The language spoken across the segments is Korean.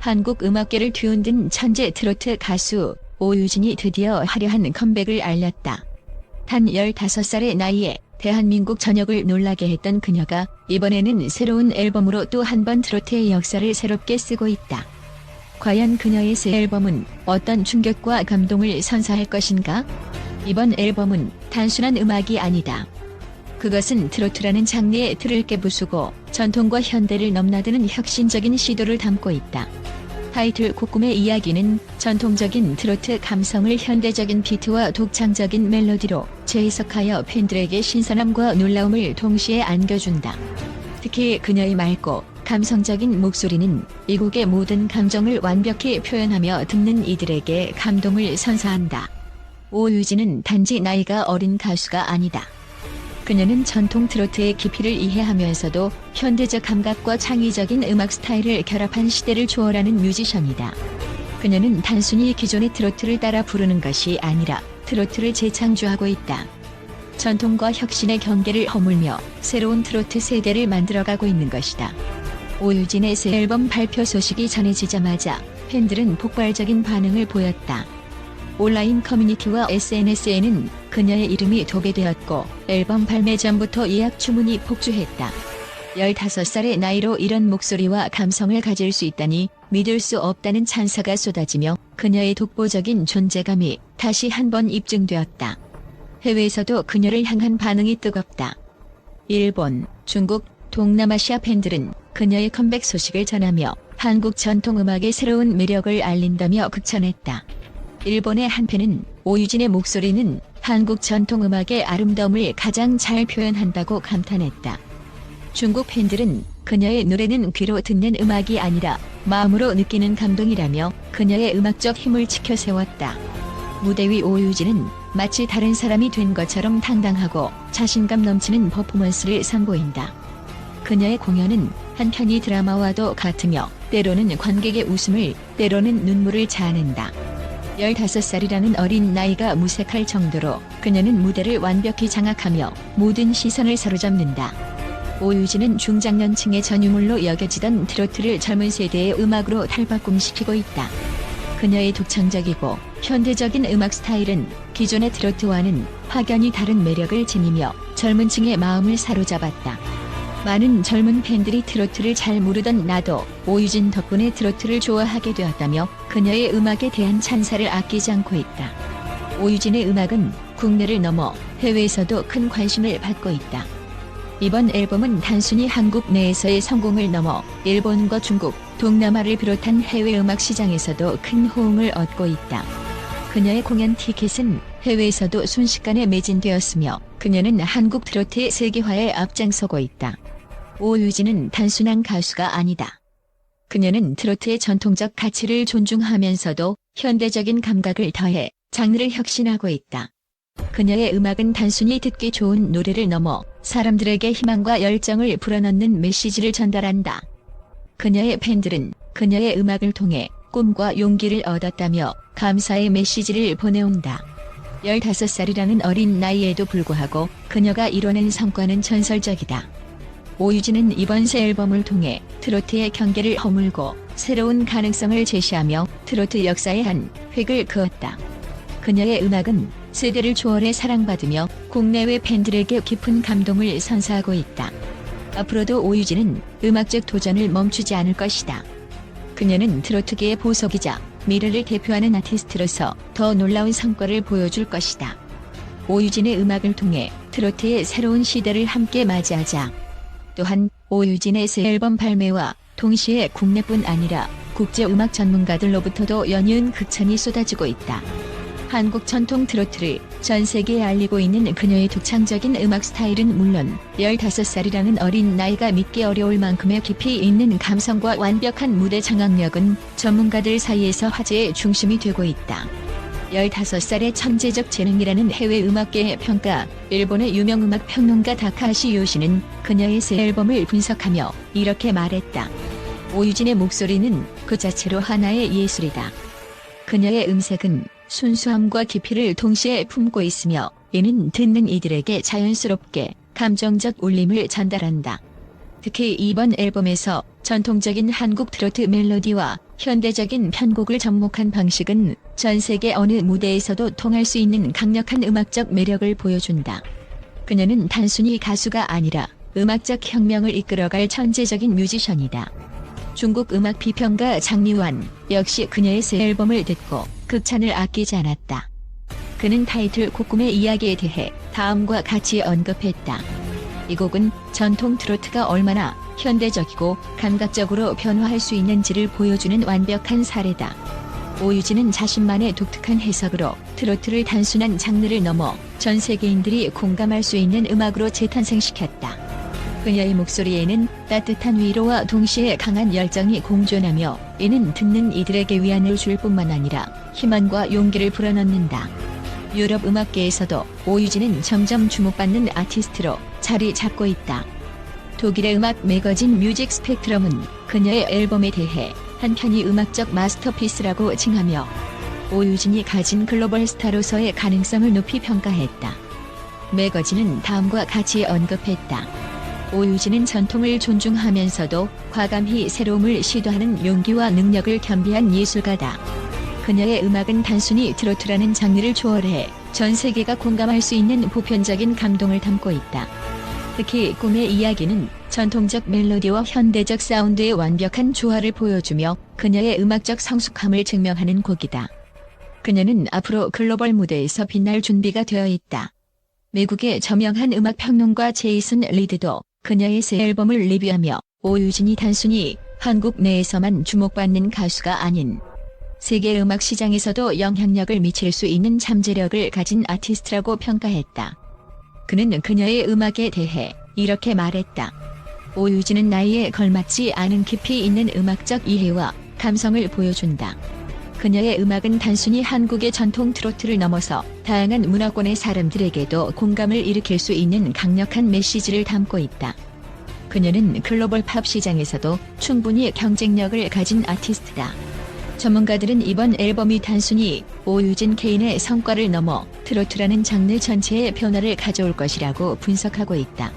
한국 음악계를 뒤흔든 천재 트로트 가수 오유진이 드디어 화려한 컴백을 알렸다. 단 15살의 나이에 대한민국 전역을 놀라게 했던 그녀가 이번에는 새로운 앨범으로 또 한 번 트로트의 역사를 새롭게 쓰고 있다. 과연 그녀의 새 앨범은 어떤 충격과 감동을 선사할 것인가? 이번 앨범은 단순한 음악이 아니다. 그것은 트로트라는 장르의 틀을 깨부수고 전통과 현대를 넘나드는 혁신적인 시도를 담고 있다. 타이틀 곡꿈의 이야기는 전통적인 트로트 감성을 현대적인 비트와 독창적인 멜로디로 재해석하여 팬들에게 신선함과 놀라움을 동시에 안겨준다. 특히 그녀의 맑고 감성적인 목소리는 이 곡의 모든 감정을 완벽히 표현하며 듣는 이들에게 감동을 선사한다. 오유진은 단지 나이가 어린 가수가 아니다. 그녀는 전통 트로트의 깊이를 이해하면서도 현대적 감각과 창의적인 음악 스타일을 결합한 시대를 초월하는 뮤지션이다. 그녀는 단순히 기존의 트로트를 따라 부르는 것이 아니라 트로트를 재창조하고 있다. 전통과 혁신의 경계를 허물며 새로운 트로트 세대를 만들어가고 있는 것이다. 오유진의 새 앨범 발표 소식이 전해지자마자 팬들은 폭발적인 반응을 보였다. 온라인 커뮤니티와 SNS에는 그녀의 이름이 도배되었고 앨범 발매 전부터 예약 주문이 폭주했다. 15살의 나이로 이런 목소리와 감성을 가질 수 있다니 믿을 수 없다는 찬사가 쏟아지며 그녀의 독보적인 존재감이 다시 한번 입증되었다. 해외에서도 그녀를 향한 반응이 뜨겁다. 일본, 중국, 동남아시아 팬들은 그녀의 컴백 소식을 전하며 한국 전통음악의 새로운 매력을 알린다며 극찬했다. 일본의 한 팬은 오유진의 목소리는 한국 전통음악의 아름다움을 가장 잘 표현한다고 감탄했다. 중국 팬들은 그녀의 노래는 귀로 듣는 음악이 아니라 마음으로 느끼는 감동이라며 그녀의 음악적 힘을 지켜 세웠다. 무대 위 오유진은 마치 다른 사람이 된 것처럼 당당하고 자신감 넘치는 퍼포먼스를 선보인다. 그녀의 공연은 한편이 드라마와도 같으며 때로는 관객의 웃음을 때로는 눈물을 자아낸다. 15살이라는 어린 나이가 무색할 정도로 그녀는 무대를 완벽히 장악하며 모든 시선을 사로잡는다. 오유진은 중장년층의 전유물로 여겨지던 트로트를 젊은 세대의 음악으로 탈바꿈시키고 있다. 그녀의 독창적이고 현대적인 음악 스타일은 기존의 트로트와는 확연히 다른 매력을 지니며 젊은 층의 마음을 사로잡았다. 많은 젊은 팬들이 트로트를 잘 모르던 나도 오유진 덕분에 트로트를 좋아하게 되었다며 그녀의 음악에 대한 찬사를 아끼지 않고 있다. 오유진의 음악은 국내를 넘어 해외에서도 큰 관심을 받고 있다. 이번 앨범은 단순히 한국 내에서의 성공을 넘어 일본과 중국, 동남아를 비롯한 해외 음악 시장에서도 큰 호응을 얻고 있다. 그녀의 공연 티켓은 해외에서도 순식간에 매진되었으며 그녀는 한국 트로트의 세계화에 앞장서고 있다. 오유진은 단순한 가수가 아니다. 그녀는 트로트의 전통적 가치를 존중하면서도 현대적인 감각을 더해 장르를 혁신하고 있다. 그녀의 음악은 단순히 듣기 좋은 노래를 넘어 사람들에게 희망과 열정을 불어넣는 메시지를 전달한다. 그녀의 팬들은 그녀의 음악을 통해 꿈과 용기를 얻었다며 감사의 메시지를 보내온다. 15살이라는 어린 나이에도 불구하고 그녀가 이뤄낸 성과는 전설적이다. 오유진은 이번 새 앨범을 통해 트로트의 경계를 허물고 새로운 가능성을 제시하며 트로트 역사에 한 획을 그었다. 그녀의 음악은 세대를 초월해 사랑받으며 국내외 팬들에게 깊은 감동을 선사하고 있다. 앞으로도 오유진은 음악적 도전을 멈추지 않을 것이다. 그녀는 트로트계의 보석이자 미래를 대표하는 아티스트로서 더 놀라운 성과를 보여줄 것이다. 오유진의 음악을 통해 트로트의 새로운 시대를 함께 맞이하자. 또한 오유진의 새 앨범 발매와 동시에 국내뿐 아니라 국제 음악 전문가들로부터도 연이은 극찬이 쏟아지고 있다. 한국 전통 트로트를 전 세계에 알리고 있는 그녀의 독창적인 음악 스타일은 물론 15살이라는 어린 나이가 믿기 어려울 만큼의 깊이 있는 감성과 완벽한 무대 장악력은 전문가들 사이에서 화제의 중심이 되고 있다. 15살의 천재적 재능이라는 해외 음악계의 평가, 일본의 유명 음악 평론가 다카시 요시는 그녀의 새 앨범을 분석하며 이렇게 말했다. 오유진의 목소리는 그 자체로 하나의 예술이다. 그녀의 음색은 순수함과 깊이를 동시에 품고 있으며 이는 듣는 이들에게 자연스럽게 감정적 울림을 전달한다. 특히 이번 앨범에서 전통적인 한국 트로트 멜로디와 현대적인 편곡을 접목한 방식은 전 세계 어느 무대에서도 통할 수 있는 강력한 음악적 매력을 보여준다. 그녀는 단순히 가수가 아니라 음악적 혁명을 이끌어갈 천재적인 뮤지션이다. 중국 음악 비평가 장미완 역시 그녀의 새 앨범을 듣고 극찬을 아끼지 않았다. 그는 타이틀 곡꿈의 이야기에 대해 다음과 같이 언급했다. 이 곡은 전통 트로트가 얼마나 현대적이고 감각적으로 변화할 수 있는지를 보여주는 완벽한 사례다. 오유진은 자신만의 독특한 해석으로 트로트를 단순한 장르를 넘어 전 세계인들이 공감할 수 있는 음악으로 재탄생시켰다. 그녀의 목소리에는 따뜻한 위로와 동시에 강한 열정이 공존하며 이는 듣는 이들에게 위안을 줄 뿐만 아니라 희망과 용기를 불어넣는다. 유럽 음악계에서도 오유진은 점점 주목받는 아티스트로 자리 잡고 있다. 독일의 음악 매거진 뮤직 스펙트럼은 그녀의 앨범에 대해 한편이 음악적 마스터피스라고 칭하며 오유진이 가진 글로벌 스타로서의 가능성을 높이 평가했다. 매거진은 다음과 같이 언급했다. 오유진은 전통을 존중하면서도 과감히 새로움을 시도하는 용기와 능력을 겸비한 예술가다. 그녀의 음악은 단순히 트로트라는 장르를 초월해 전 세계가 공감할 수 있는 보편적인 감동을 담고 있다. 특히 꿈의 이야기는 전통적 멜로디와 현대적 사운드의 완벽한 조화를 보여주며 그녀의 음악적 성숙함을 증명하는 곡이다. 그녀는 앞으로 글로벌 무대에서 빛날 준비가 되어 있다. 미국의 저명한 음악 평론가 제이슨 리드도 그녀의 새 앨범을 리뷰하며 오유진이 단순히 한국 내에서만 주목받는 가수가 아닌 세계 음악 시장에서도 영향력을 미칠 수 있는 잠재력을 가진 아티스트라고 평가했다. 그는 그녀의 음악에 대해 이렇게 말했다. 오유진은 나이에 걸맞지 않은 깊이 있는 음악적 이해와 감성을 보여준다. 그녀의 음악은 단순히 한국의 전통 트로트를 넘어서 다양한 문화권의 사람들에게도 공감을 일으킬 수 있는 강력한 메시지를 담고 있다. 그녀는 글로벌 팝 시장에서도 충분히 경쟁력을 가진 아티스트다. 전문가들은 이번 앨범이 단순히 오유진 개인의 성과를 넘어 트로트라는 장르 전체의 변화를 가져올 것이라고 분석하고 있다.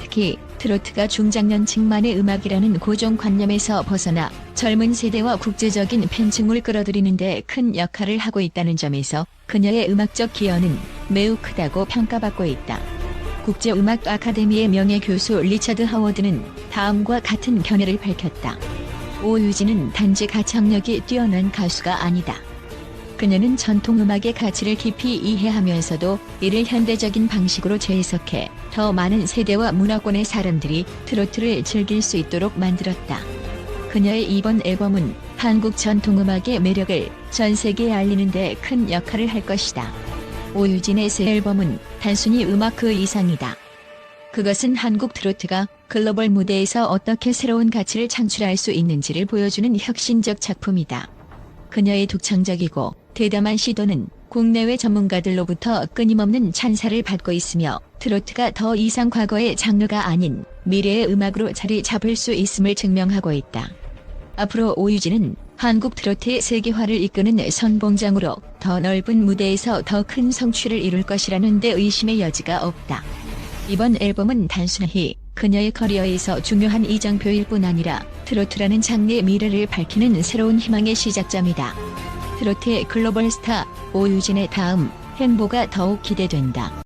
특히 트로트가 중장년층만의 음악이라는 고정관념에서 벗어나 젊은 세대와 국제적인 팬층을 끌어들이는데 큰 역할을 하고 있다는 점에서 그녀의 음악적 기여는 매우 크다고 평가받고 있다. 국제음악 아카데미의 명예교수 리차드 하워드는 다음과 같은 견해를 밝혔다. 오유진은 단지 가창력이 뛰어난 가수가 아니다. 그녀는 전통음악의 가치를 깊이 이해하면서도 이를 현대적인 방식으로 재해석해 더 많은 세대와 문화권의 사람들이 트로트를 즐길 수 있도록 만들었다. 그녀의 이번 앨범은 한국 전통음악의 매력을 전 세계에 알리는 데 큰 역할을 할 것이다. 오유진의 새 앨범은 단순히 음악 그 이상이다. 그것은 한국 트로트가 글로벌 무대에서 어떻게 새로운 가치를 창출할 수 있는지를 보여주는 혁신적 작품이다. 그녀의 독창적이고 대담한 시도는 국내외 전문가들로부터 끊임없는 찬사를 받고 있으며 트로트가 더 이상 과거의 장르가 아닌 미래의 음악으로 자리 잡을 수 있음을 증명하고 있다. 앞으로 오유진은 한국 트로트의 세계화를 이끄는 선봉장으로 더 넓은 무대에서 더 큰 성취를 이룰 것이라는 데 의심의 여지가 없다. 이번 앨범은 단순히 그녀의 커리어에서 중요한 이정표일 뿐 아니라 트로트라는 장르의 미래를 밝히는 새로운 희망의 시작점이다. 트로트의 글로벌 스타 오유진의 다음 행보가 더욱 기대된다.